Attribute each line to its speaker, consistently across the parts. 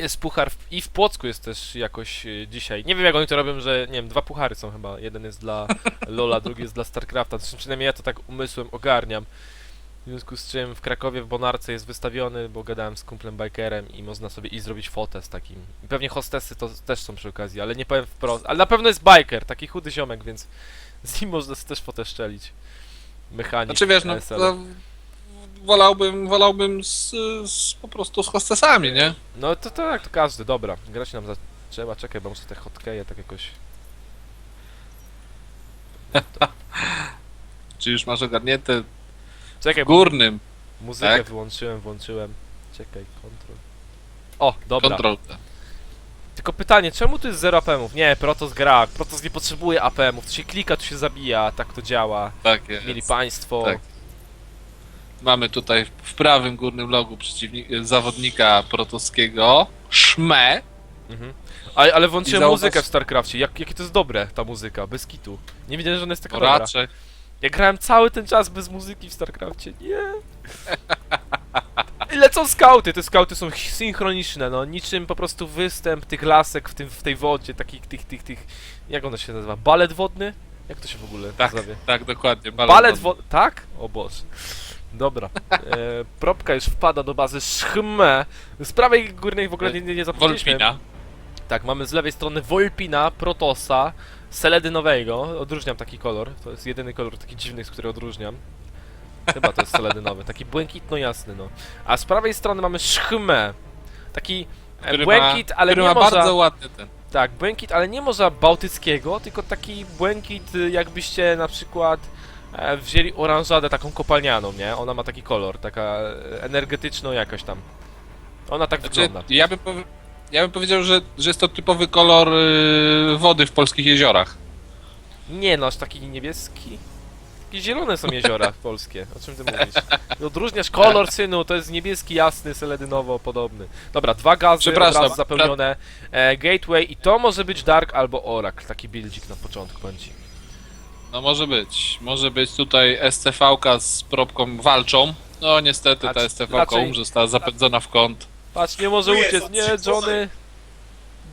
Speaker 1: Jest puchar w, i w Płocku jest też jakoś y, dzisiaj. Nie wiem jak oni to robią, że nie wiem, dwa puchary są chyba. Jeden jest dla Lola, drugi jest dla StarCrafta. Zresztą przynajmniej ja to tak umysłem ogarniam. W związku z czym w Krakowie w Bonarce jest wystawiony, bo gadałem z kumplem bikerem i można sobie i zrobić fotę z takim. I pewnie hostesy to też są przy okazji, ale nie powiem wprost. Ale na pewno jest biker, taki chudy ziomek, więc z nim można sobie też fotę szczelić. Mechanik.
Speaker 2: Znaczy wiesz, no,
Speaker 1: SL.
Speaker 2: to wolałbym, wolałbym z, z, po prostu z hostesami, nie?
Speaker 1: No to tak, to każdy, dobra. Grać nam zaczęła, czekaj, bo muszę te hotkeje tak jakoś...
Speaker 2: Czy już masz ogarnięte
Speaker 1: Czekaj,
Speaker 2: w górnym
Speaker 1: muzykę
Speaker 2: tak?
Speaker 1: wyłączyłem, włączyłem. Czekaj, kontrol. O, dobra.
Speaker 2: kontrol.
Speaker 1: Tylko pytanie, czemu tu jest 0 APM-ów? Nie, Protoss gra, Protoss nie potrzebuje APM-ów, to się klika, tu się zabija, tak to działa.
Speaker 2: Tak jest.
Speaker 1: Mieli państwo.
Speaker 2: Tak. Mamy tutaj w prawym górnym logu zawodnika protowskiego, Szme.
Speaker 1: Mhm. Ale, ale włączyłem
Speaker 2: I zauważ-
Speaker 1: muzykę w StarCrafcie, jak, jakie to jest dobre, ta muzyka, bez kitu. Nie wiedziałem, że ona jest taka dobra.
Speaker 2: Raczej.
Speaker 1: Ja grałem cały ten czas bez muzyki w StarCrafcie, nie. I lecą skauty, te skauty są ch- synchroniczne, no, niczym po prostu występ tych lasek w, tym, w tej wodzie, takich, tych, tych, tych, jak ono się nazywa, balet wodny? Jak to się w ogóle
Speaker 2: Tak,
Speaker 1: nazywa?
Speaker 2: tak, dokładnie.
Speaker 1: Balet wodny, tak? O Boże. Dobra, e, propka już wpada do bazy Szchme. Z prawej górnej w ogóle nie, nie, nie zapomnieliśmy.
Speaker 2: Wolpina.
Speaker 1: Tak, mamy z lewej strony Volpina, Protosa, Seledynowego. Odróżniam taki kolor. To jest jedyny kolor taki dziwny, z którego odróżniam. Chyba to jest seledynowy, taki błękitno-jasny, no. A z prawej strony mamy Szchmę. Taki e,
Speaker 2: Który
Speaker 1: błękit,
Speaker 2: ma,
Speaker 1: ale
Speaker 2: który
Speaker 1: nie
Speaker 2: ma
Speaker 1: morza...
Speaker 2: bardzo ładny ten.
Speaker 1: Tak, błękit, ale nie morza bałtyckiego, tylko taki błękit, y, jakbyście na przykład wzięli oranżadę taką kopalnianą, nie? Ona ma taki kolor, taka e, energetyczną jakoś tam. Ona tak
Speaker 2: Znaczy,
Speaker 1: wygląda.
Speaker 2: ja bym, powie- ja bym powiedział, że, że jest to typowy kolor y, wody w polskich jeziorach.
Speaker 1: Nie no, aż taki niebieski. Takie zielone są jeziora polskie. O czym ty mówisz? Odróżniasz kolor synu, to jest niebieski, jasny, seledynowo podobny. Dobra, dwa gazy od
Speaker 2: Przepraszam,
Speaker 1: razu zapełnione. E, gateway i to może być Dark albo Oracle. Taki buildzik na początku będzie.
Speaker 2: No może być. Może być tutaj SCV-ka z probką walczą. No niestety ta
Speaker 1: Raczej-
Speaker 2: SCV-ka
Speaker 1: raczej-
Speaker 2: um została zapędzona w kąt.
Speaker 1: Patrz, nie może
Speaker 3: Tu jest,
Speaker 1: uciec. Nie, Johnny.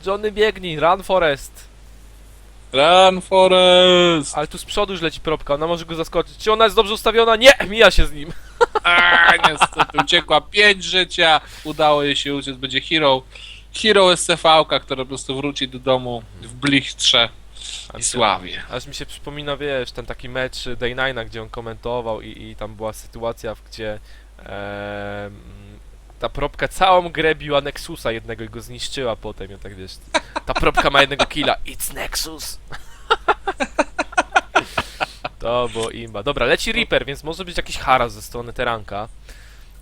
Speaker 1: Johnny biegnij, run Forest.
Speaker 2: Run Forest!
Speaker 1: Ale tu z przodu już leci propka, ona może go zaskoczyć. Czy ona jest dobrze ustawiona? Nie, mija się z nim.
Speaker 2: A, niestety uciekła 5 życia. Udało jej się uciec. Będzie hero. Hero SCV-ka, która po prostu wróci do domu w blichtrze i sławie.
Speaker 1: Aż mi się przypomina, wiesz, ten taki mecz Day Nine'a, gdzie on komentował i, i tam była sytuacja, w gdzie em, ta propka całą grę biła Nexusa jednego i go zniszczyła potem. Ja tak wiesz, ta propka ma jednego killa. It's Nexus! to było imba. Dobra, leci Reaper, więc może być jakiś haras ze strony Teranka.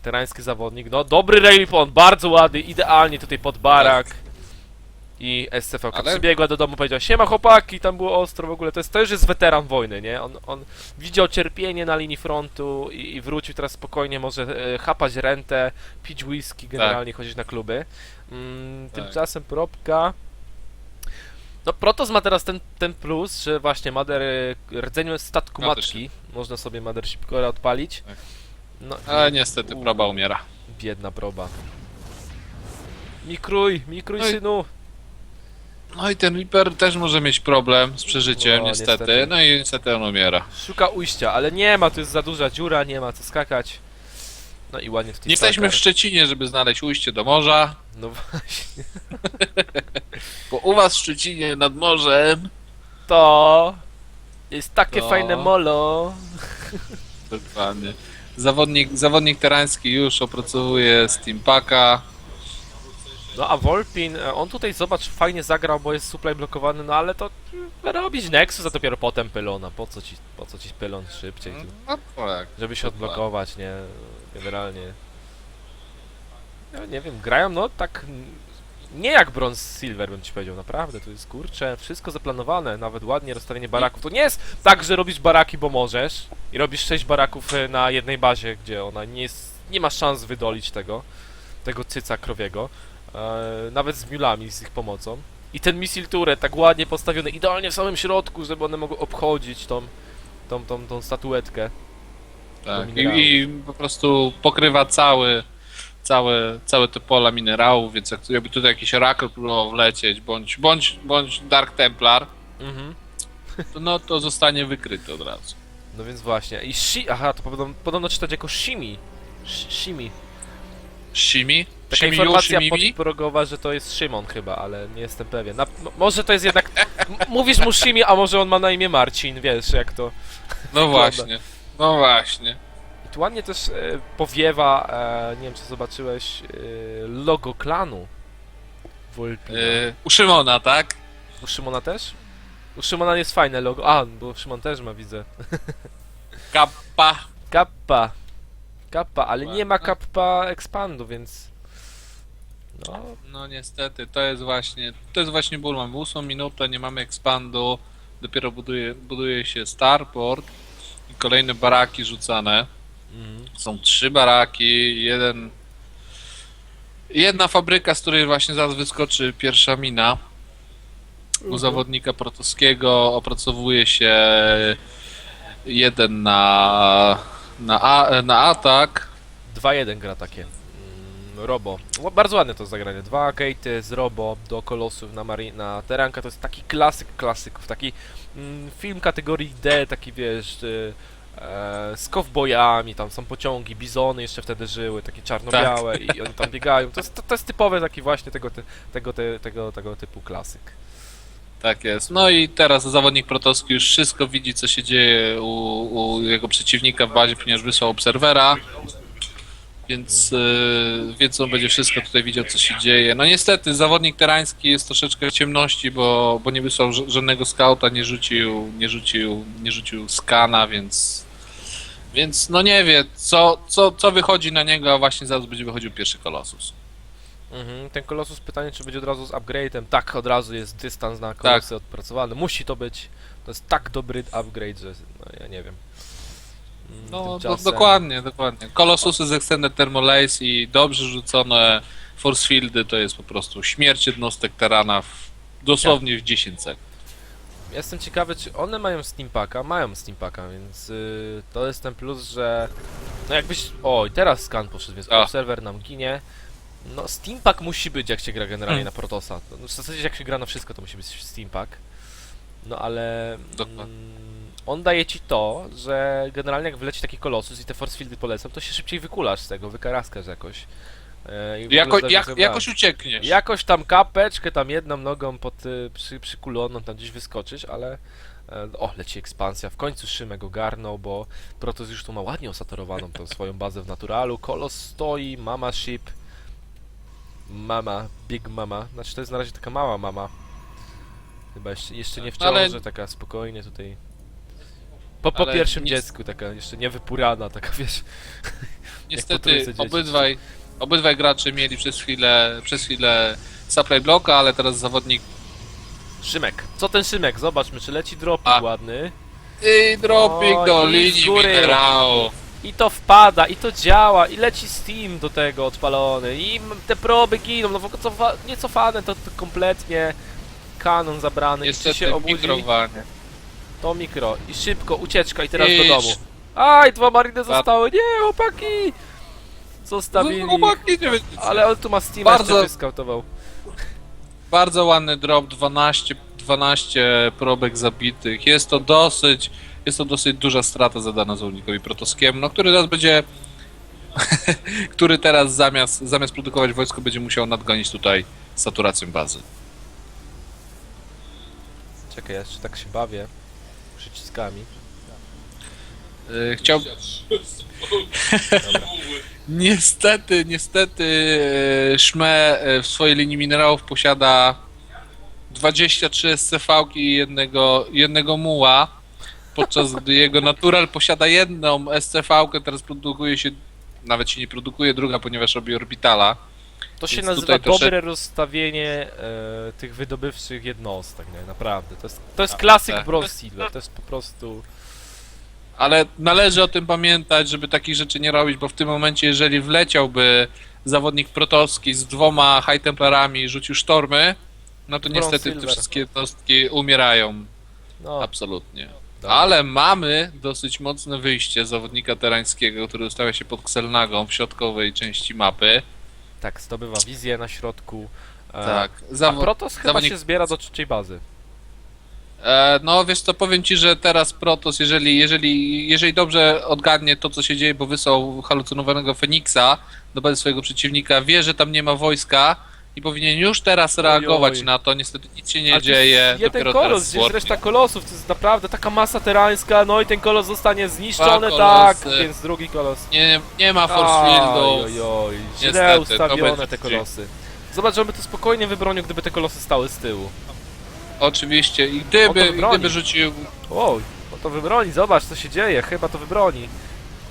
Speaker 1: Terański zawodnik. No, dobry Railpon, bardzo ładny, idealnie tutaj pod barak. I SCV
Speaker 2: Ale-
Speaker 1: przybiegła do domu, powiedziała siema chłopaki, tam było ostro w ogóle, to, jest, to już jest weteran wojny, nie? On, on widział cierpienie na linii frontu i, i wrócił teraz spokojnie, może e, chapać rentę, pić whisky, generalnie chodzić na kluby. Mm,
Speaker 2: Tak.
Speaker 1: Tymczasem propka... No Protoss ma teraz ten, ten plus, że właśnie Mader e, rdzeniem statku
Speaker 2: Mothership.
Speaker 1: matki, można sobie Mothership Core odpalić.
Speaker 2: Tak.
Speaker 1: No,
Speaker 2: Ale
Speaker 1: i-
Speaker 2: niestety
Speaker 1: U.
Speaker 2: proba umiera.
Speaker 1: Biedna proba. Mikruj, mikruj
Speaker 2: No i-
Speaker 1: synu!
Speaker 2: No i ten Reaper też może mieć problem z przeżyciem,
Speaker 1: No,
Speaker 2: niestety.
Speaker 1: niestety.
Speaker 2: No i niestety on umiera.
Speaker 1: Szuka ujścia, ale nie ma, tu jest za duża dziura, nie ma co skakać. No i ładnie w tej
Speaker 2: Nie jesteśmy w. Szczecinie, żeby znaleźć ujście do morza,
Speaker 1: No właśnie.
Speaker 2: bo u was w Szczecinie nad morzem
Speaker 1: To jest takie
Speaker 2: To-
Speaker 1: fajne molo.
Speaker 2: Dokładnie. Zawodnik, zawodnik terański już opracowuje Steampaka.
Speaker 1: No a Volpin, e, on tutaj zobacz, fajnie zagrał, bo jest supply blokowany, no ale to mm, robić Nexus, a dopiero potem pylona. Po co ci, po co ci pylon szybciej tu?
Speaker 2: No tak.
Speaker 1: Żeby się odblokować, nie? Generalnie. Ja nie wiem, grają no tak. Nie jak Bronze Silver bym ci powiedział, naprawdę. Tu jest kurcze, wszystko zaplanowane, nawet ładnie rozstawienie baraków. To nie jest tak, że robisz baraki, bo możesz i robisz 6 baraków e, na jednej bazie, gdzie ona nie jest. nie ma szans wydolić tego, tego cyca krowiego. E, nawet z miulami, z ich pomocą. I ten misil turret tak ładnie postawiony, idealnie w samym środku, żeby one mogły obchodzić tą, tą, tą, tą statuetkę.
Speaker 2: tak. I, I po prostu pokrywa cały, całe, całe te pola minerałów, więc jak jakby tutaj jakiś Oracle próbował wlecieć, bądź, bądź, bądź Dark Templar,
Speaker 1: Mhm.
Speaker 2: to no to zostanie wykryty od razu.
Speaker 1: No więc właśnie. I shi... Aha, to podobno, podobno czytać jako Shimi. Sh- Shimi.
Speaker 2: Shimi?
Speaker 1: Taka
Speaker 2: Shimi
Speaker 1: informacja
Speaker 2: Shimimi?
Speaker 1: podprogowa, że to jest Szymon chyba, ale nie jestem pewien. Na... Może to jest jednak... m- Mówisz mu Shimi, a może on ma na imię Marcin, wiesz, jak to...
Speaker 2: No właśnie, no właśnie.
Speaker 1: I tu ładnie też e, powiewa, e, nie wiem czy zobaczyłeś, e, logo klanu Volpina.
Speaker 2: Yy, u Szymona, tak?
Speaker 1: U Szymona też? U Szymona jest fajne logo. A, bo Szymon też ma, widzę.
Speaker 2: Kappa.
Speaker 1: Kappa. Kappa, ale nie ma kappa expandu, więc... No,
Speaker 2: No niestety, to jest właśnie, to jest właśnie ból. Mamy ósmą minutę, nie mamy expandu, dopiero buduje, buduje się starport i kolejne baraki rzucane.
Speaker 1: mm,
Speaker 2: Są trzy baraki, jeden... Jedna fabryka, z której właśnie zaraz wyskoczy pierwsza mina. U zawodnika protowskiego opracowuje się jeden na, na, a, na atak.
Speaker 1: 2-1 gra takie. Robo. Bardzo ładne to zagranie. Dwa gate'y z Robo do kolosów na, Mari na Teranka. To jest taki klasyk klasyków. Taki mm, film kategorii D, taki wiesz... Y, e, z kowbojami, tam są pociągi, bizony jeszcze wtedy żyły, takie czarno-białe i oni tam biegają. To jest, to, to jest typowe taki właśnie tego, ty, tego, te, tego, tego typu klasyk.
Speaker 2: Tak jest. No i teraz zawodnik protowski już wszystko widzi, co się dzieje u, u jego przeciwnika w bazie, ponieważ wysłał obserwera. Więc, yy, on będzie wszystko tutaj widział, co się dzieje. No niestety, zawodnik terański jest troszeczkę w ciemności, bo, bo nie wysłał ża- żadnego skauta, nie rzucił, nie rzucił, nie rzucił skana, więc, więc no nie wie, co, co, co wychodzi na niego, a właśnie zaraz będzie wychodził pierwszy kolosus.
Speaker 1: Mhm, ten kolosus pytanie, czy będzie od razu z upgrade'em. Tak, od razu jest dystans na kolosy odpracowany. Musi to być. To jest tak dobry upgrade, że no, ja nie wiem.
Speaker 2: No, do, dokładnie, dokładnie. Kolosusy z Extended Thermolace i dobrze rzucone Force Fieldy to jest po prostu śmierć jednostek Terana w, dosłownie w 10 sekund.
Speaker 1: Jestem ciekawy, czy one mają Steampaka? Mają Steampaka, więc y, to jest ten plus, że... No jakbyś... O, i teraz skan poszedł, więc
Speaker 2: A.
Speaker 1: obserwer nam ginie. No, Steampack musi być, jak się gra generalnie
Speaker 2: Hmm.
Speaker 1: na Protosa. No, w zasadzie jak się gra na wszystko, to musi być Steampack. No ale...
Speaker 2: Dokładnie.
Speaker 1: Mm, on daje ci to, że generalnie jak wleci taki kolosus i te force fieldy polecą, to się szybciej wykulasz z tego, wykaraskasz jakoś. E, i
Speaker 2: Jako, jak,
Speaker 1: sobie
Speaker 2: jakoś
Speaker 1: tak.
Speaker 2: uciekniesz.
Speaker 1: Jakoś tam kapeczkę, tam jedną nogą pod, y, przy, przykuloną tam gdzieś wyskoczyć, ale... e, O, leci ekspansja. W końcu Szymek ogarnął, bo Protoss już tu ma ładnie osatorowaną tą swoją bazę w naturalu. Kolos stoi, mama ship. Mama, big mama. Znaczy to jest na razie taka mała mama. Chyba jeszcze, jeszcze nie w
Speaker 2: Ale-
Speaker 1: ciąży, taka spokojnie tutaj. Po, po
Speaker 2: Ale
Speaker 1: pierwszym
Speaker 2: nic-
Speaker 1: dziecku, taka jeszcze nie wypurana, taka wiesz. po
Speaker 2: Niestety
Speaker 1: trójce dzieci.
Speaker 2: obydwaj, obydwaj gracze mieli przez chwilę, przez chwilę supply blocka, ale teraz zawodnik
Speaker 1: Szymek. Co ten Szymek? Zobaczmy, czy leci dropik
Speaker 2: A.
Speaker 1: ładny.
Speaker 2: i dropping
Speaker 1: O,
Speaker 2: do
Speaker 1: i z
Speaker 2: linii
Speaker 1: góry.
Speaker 2: minerału.
Speaker 1: I to wpada, i to działa, i leci Steam do tego odpalony, i m- te proby giną, no w ogóle cofa, nie cofane, to, to kompletnie kanon zabrany, i czy
Speaker 2: Niestety
Speaker 1: się obudzi,
Speaker 2: mikrowanie.
Speaker 1: to mikro, i szybko, ucieczka, i teraz do domu. Aj, dwa mariny zostały, nie, chłopaki! Zostawili,
Speaker 2: No, chłopaki, nie
Speaker 1: ale on tu ma Steam
Speaker 2: Bardzo-
Speaker 1: jeszcze wyskautował.
Speaker 2: Bardzo ładny drop, 12, 12 probek zabitych. Jest to dosyć, jest to dosyć duża strata zadana zawodnikowi protowskiemu, no który teraz będzie, który teraz zamiast, zamiast produkować wojsko będzie musiał nadgonić tutaj saturację bazy.
Speaker 1: Czekaj, ja jeszcze tak się bawię przyciskami.
Speaker 2: Yy, chciał... niestety, niestety yy, Szme yy, w swojej linii minerałów posiada 23 SCV-ki i jednego, jednego muła, podczas gdy jego natural posiada jedną SCV-kę, teraz produkuje się, nawet się nie produkuje druga, ponieważ robi orbitala.
Speaker 1: To się
Speaker 2: Więc
Speaker 1: nazywa
Speaker 2: tutaj trosze-
Speaker 1: dobre rozstawienie e, tych wydobywczych jednostek, nie? Naprawdę. To jest, to jest
Speaker 2: A,
Speaker 1: klasyk
Speaker 2: tak.
Speaker 1: Bronze Silver, to jest po prostu...
Speaker 2: Ale należy o tym pamiętać, żeby takich rzeczy nie robić, bo w tym momencie, jeżeli wleciałby zawodnik protowski z dwoma high temperami i rzucił sztormy, no to niestety te
Speaker 1: Silver.
Speaker 2: wszystkie jednostki umierają.
Speaker 1: No,
Speaker 2: Absolutnie. Ale mamy dosyć mocne wyjście zawodnika terańskiego, który ustawia się pod Kselnagą w środkowej części mapy.
Speaker 1: Tak, zdobywa wizję na środku. E,
Speaker 2: Tak.
Speaker 1: A
Speaker 2: Zawo-
Speaker 1: Protoss chyba
Speaker 2: zawodnik-
Speaker 1: się zbiera do trzeciej bazy.
Speaker 2: E, no wiesz co, powiem ci, że teraz Protoss, jeżeli, jeżeli, jeżeli dobrze odgadnie to, co się dzieje, bo wysłał halucynowanego Feniksa do bazy swojego przeciwnika, wie, że tam nie ma wojska i powinien już teraz reagować
Speaker 1: Ojoj.
Speaker 2: na to. Niestety nic się nie
Speaker 1: Ale to
Speaker 2: dzieje.
Speaker 1: Jeden
Speaker 2: dopiero
Speaker 1: kolos,
Speaker 2: teraz
Speaker 1: gdzie jest
Speaker 2: złotnie.
Speaker 1: reszta kolosów, to jest naprawdę taka masa terańska, no i ten kolos zostanie zniszczony,
Speaker 2: Dwa
Speaker 1: tak,
Speaker 2: kolosy.
Speaker 1: więc drugi kolos.
Speaker 2: Nie, nie ma force fieldów.
Speaker 1: Ojoj, źle
Speaker 2: Niestety, to
Speaker 1: ustawione
Speaker 2: będzie
Speaker 1: te kolosy. Zobacz, żeby to spokojnie wybronił, gdyby te kolosy stały z tyłu.
Speaker 2: Oczywiście. I
Speaker 1: On
Speaker 2: gdyby,
Speaker 1: to
Speaker 2: gdyby rzucił.
Speaker 1: Oj, to wybroni, zobacz co się dzieje, chyba to wybroni.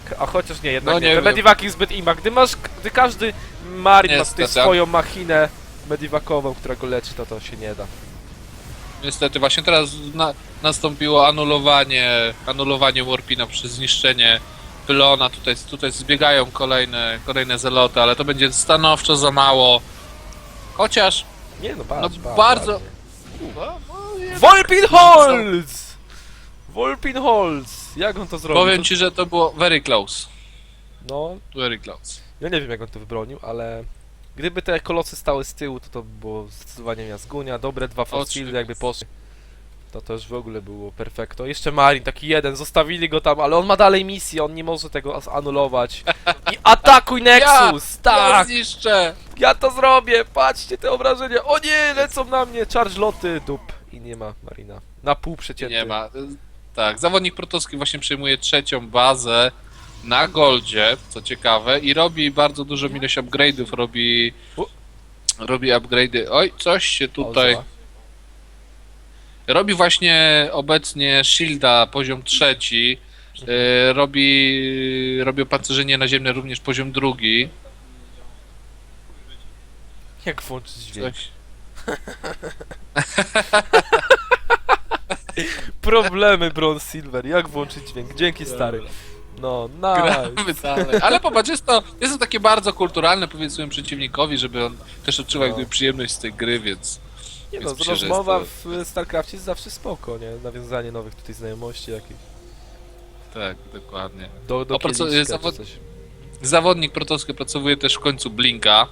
Speaker 1: K- A chociaż nie, jednak
Speaker 2: No
Speaker 1: nie.
Speaker 2: nie
Speaker 1: Te
Speaker 2: wiem.
Speaker 1: mediwaki zbyt ima. Gdy masz, gdy każdy marin ma tutaj
Speaker 2: Niestety.
Speaker 1: swoją machinę mediwakową, która go leczy, to to się nie da.
Speaker 2: Niestety właśnie teraz na, nastąpiło anulowanie, anulowanie Warpina przez zniszczenie pylona. Tutaj, tutaj zbiegają kolejne, kolejne zeloty, ale to będzie stanowczo za mało. Chociaż
Speaker 1: Nie no, patrz,
Speaker 2: No
Speaker 1: patrz,
Speaker 2: bardzo-
Speaker 1: ładnie.
Speaker 2: no, no, je-
Speaker 1: Wolpinholz! Wolpinholz! Jak on to zrobił?
Speaker 2: powiem
Speaker 1: To-
Speaker 2: ci, że to było very close.
Speaker 1: No,
Speaker 2: Very close.
Speaker 1: Ja nie wiem jak on to wybronił, ale... Gdyby te kolosy stały z tyłu, to to by było zdecydowanie miazgunia. Dobre dwa fieldy jakby poszły. To już w ogóle było perfekto. Jeszcze Marin, taki jeden, zostawili go tam, ale on ma dalej misję, on nie może tego anulować. I atakuj Nexus!
Speaker 2: Ja
Speaker 1: tak!
Speaker 2: zniszczę!
Speaker 1: Ja to zrobię! Patrzcie te obrażenia! O nie, lecą na mnie! Charge loty, dup. I nie ma Marina. Na pół przecięty.
Speaker 2: Nie ma. Tak, zawodnik protowski właśnie przejmuje trzecią bazę na Goldzie, co ciekawe, i robi bardzo dużą ilość upgrade'ów, robi... Robi upgrade'y. Oj, coś się tutaj... Robi właśnie obecnie Shielda poziom trzeci. y, robi, robi opancerzenie naziemne również poziom drugi.
Speaker 1: Jak włączyć dźwięk?
Speaker 2: Coś.
Speaker 1: Problemy Bronze Silver, jak włączyć dźwięk? Dzięki stary. No,
Speaker 2: Gramy
Speaker 1: nice.
Speaker 2: dalej. Ale popatrz, jest to, jest to takie bardzo kulturalne, powiedz swojemu przeciwnikowi, żeby on też odczuwał
Speaker 1: No.
Speaker 2: jakby przyjemność z tej gry, więc
Speaker 1: Nie
Speaker 2: Więc
Speaker 1: no,
Speaker 2: myślę, że
Speaker 1: rozmowa
Speaker 2: jest
Speaker 1: w StarCraftie jest zawsze spoko, nie? Nawiązanie nowych tutaj znajomości jakichś.
Speaker 2: tak, dokładnie.
Speaker 1: Do, do
Speaker 2: Opracu-
Speaker 1: kieliszka czy
Speaker 2: zawod-
Speaker 1: coś.
Speaker 2: Zawodnik protowski opracowuje też w końcu Blinka,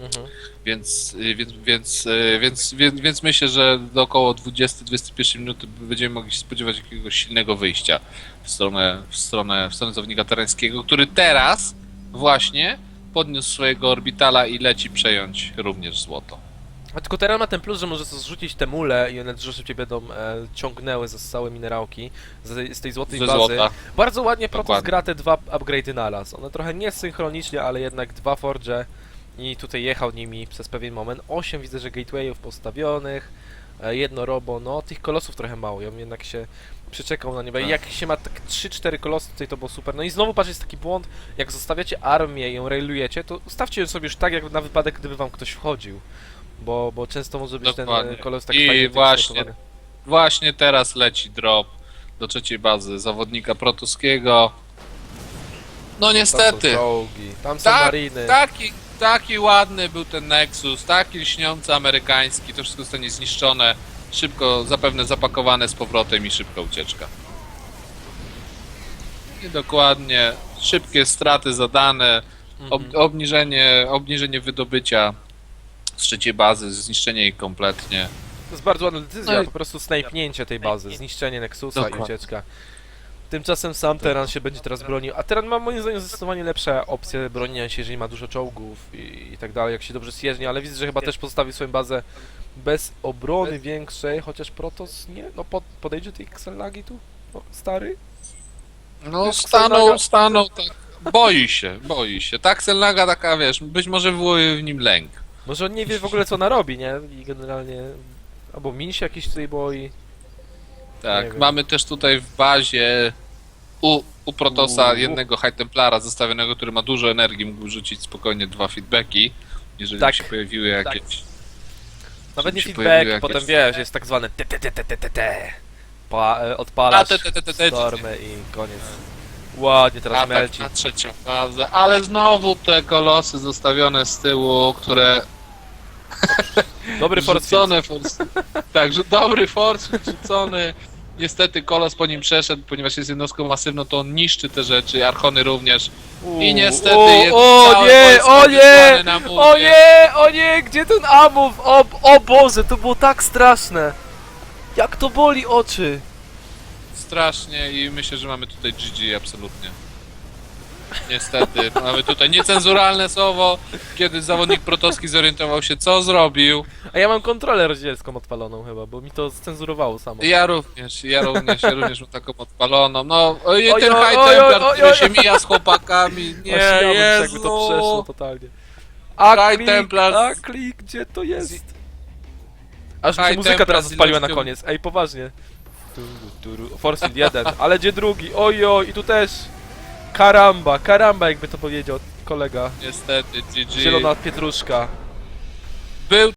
Speaker 1: Mhm.
Speaker 2: więc, więc, więc, y, więc, więc, więc myślę, że do około 20-21 minuty będziemy mogli się spodziewać jakiegoś silnego wyjścia w stronę, w stronę, w stronę zawodnika który teraz właśnie podniósł swojego orbitala i leci przejąć również złoto.
Speaker 1: A tylko teraz ma ten plus, że może zrzucić te mule i one dużo szybciej będą e, ciągnęły za całe minerałki z, z tej złotej
Speaker 2: Ze
Speaker 1: bazy.
Speaker 2: złota.
Speaker 1: Bardzo ładnie Protoss
Speaker 2: Dokładnie.
Speaker 1: gra te dwa upgrade'y naraz. One trochę niesynchronicznie, ale jednak dwa forge i tutaj jechał nimi przez pewien moment. Osiem widzę, że gatewayów postawionych, e, jedno robo, no tych kolosów trochę mało, ja bym jednak się przyczekał na niebo. I
Speaker 2: Tak.
Speaker 1: jak się ma tak 3-4 kolosy, tutaj to było super. No i znowu patrz, jest taki błąd, jak zostawiacie armię i ją railujecie, to ustawcie ją sobie już tak, jak na wypadek, gdyby wam ktoś wchodził. Bo, bo często może być
Speaker 2: Dokładnie.
Speaker 1: ten e, kolos tak
Speaker 2: I
Speaker 1: fajnie
Speaker 2: właśnie. Właśnie teraz leci drop do trzeciej bazy zawodnika protuskiego. No
Speaker 1: Tam są
Speaker 2: niestety,
Speaker 1: czołgi, tam są
Speaker 2: Tak,
Speaker 1: mariny.
Speaker 2: taki, taki ładny był ten Nexus, taki lśniący amerykański, to wszystko zostanie zniszczone, szybko, zapewne zapakowane z powrotem i szybka ucieczka. I dokładnie, szybkie straty zadane, ob,
Speaker 1: Mhm.
Speaker 2: obniżenie, obniżenie wydobycia z trzeciej bazy, zniszczenie jej kompletnie.
Speaker 1: To jest bardzo ładna decyzja,
Speaker 2: No i-
Speaker 1: po prostu snajpnięcie tej bazy, zniszczenie Nexusa i
Speaker 2: Dokładnie.
Speaker 1: ucieczka. Tymczasem sam Teran się będzie teraz bronił, a Teran ma moim zdaniem zdecydowanie lepsze opcje bronienia się, jeżeli ma dużo czołgów i, i tak dalej, jak się dobrze zjeżdżnie, ale widzę, że chyba też postawi swoją bazę bez obrony większej, chociaż Protoss nie, no pod, podejdzie tej Xellagi tu, o, stary?
Speaker 2: No stanął, stanął tak, boi się, boi się. Tak, Selnaga taka, wiesz, być może wywołuje w nim lęk.
Speaker 1: Może on nie wie w ogóle co ona robi, nie? I generalnie, albo Min się jakiś tutaj boi.
Speaker 2: Tak, mamy też tutaj w bazie u, u Protosa
Speaker 1: Uuu.
Speaker 2: jednego High Templara zostawionego, który ma dużo energii, mógł rzucić spokojnie dwa feedbacki, jeżeli
Speaker 1: Tak.
Speaker 2: się pojawiły jakieś...
Speaker 1: Nawet nie
Speaker 2: się
Speaker 1: feedback,
Speaker 2: pojawiły jakieś-
Speaker 1: potem wiesz, jest tak zwane te te te te te te te. Pa, e,
Speaker 2: A,
Speaker 1: odpalasz
Speaker 2: te, te, te, te, te,
Speaker 1: stormy i koniec. Ładnie teraz
Speaker 2: Atak
Speaker 1: melci.
Speaker 2: na trzecią fazę, ale znowu te kolosy zostawione z tyłu, które
Speaker 1: Dobry force
Speaker 2: rzucone force, tak, że dobry force rzucony Niestety Kolos po nim przeszedł, ponieważ jest jednostką masywną, to on niszczy te rzeczy, Archony również. I niestety
Speaker 1: o,
Speaker 2: jest
Speaker 1: o
Speaker 2: całe
Speaker 1: nie,
Speaker 2: wojsko
Speaker 1: o nie,
Speaker 2: wysłane na mur,
Speaker 1: o
Speaker 2: nie?
Speaker 1: nie, o nie, gdzie ten Amów? O, o Boże, to było tak straszne. Jak to boli oczy.
Speaker 2: Strasznie i myślę, że mamy tutaj GG absolutnie. Niestety, mamy tutaj niecenzuralne słowo, kiedy zawodnik protowski zorientował się, co zrobił.
Speaker 1: A ja mam kontrolę rozdzielską odpaloną chyba, bo mi to scenzurowało samo.
Speaker 2: Ja również, ja również, ja również mam taką odpaloną. No, oj,
Speaker 1: Oj,
Speaker 2: ten
Speaker 1: oj,
Speaker 2: High
Speaker 1: oj,
Speaker 2: Templar,
Speaker 1: oj,
Speaker 2: który
Speaker 1: oj,
Speaker 2: się
Speaker 1: oj.
Speaker 2: mija z chłopakami. Nie,
Speaker 1: ja bym,
Speaker 2: Jezu.
Speaker 1: jakby to przeszło totalnie. A
Speaker 2: High
Speaker 1: klik,
Speaker 2: Templar-
Speaker 1: a klik, gdzie to jest? Aż mi się
Speaker 2: High
Speaker 1: muzyka
Speaker 2: Templar
Speaker 1: teraz
Speaker 2: z
Speaker 1: odpaliła na
Speaker 2: ilością-
Speaker 1: koniec, ej poważnie. Force Field 1, ale gdzie drugi? Ojoj, i tu też. Karamba, karamba jakby to powiedział kolega.
Speaker 2: Niestety, GG.
Speaker 1: Zielona pietruszka.
Speaker 2: Był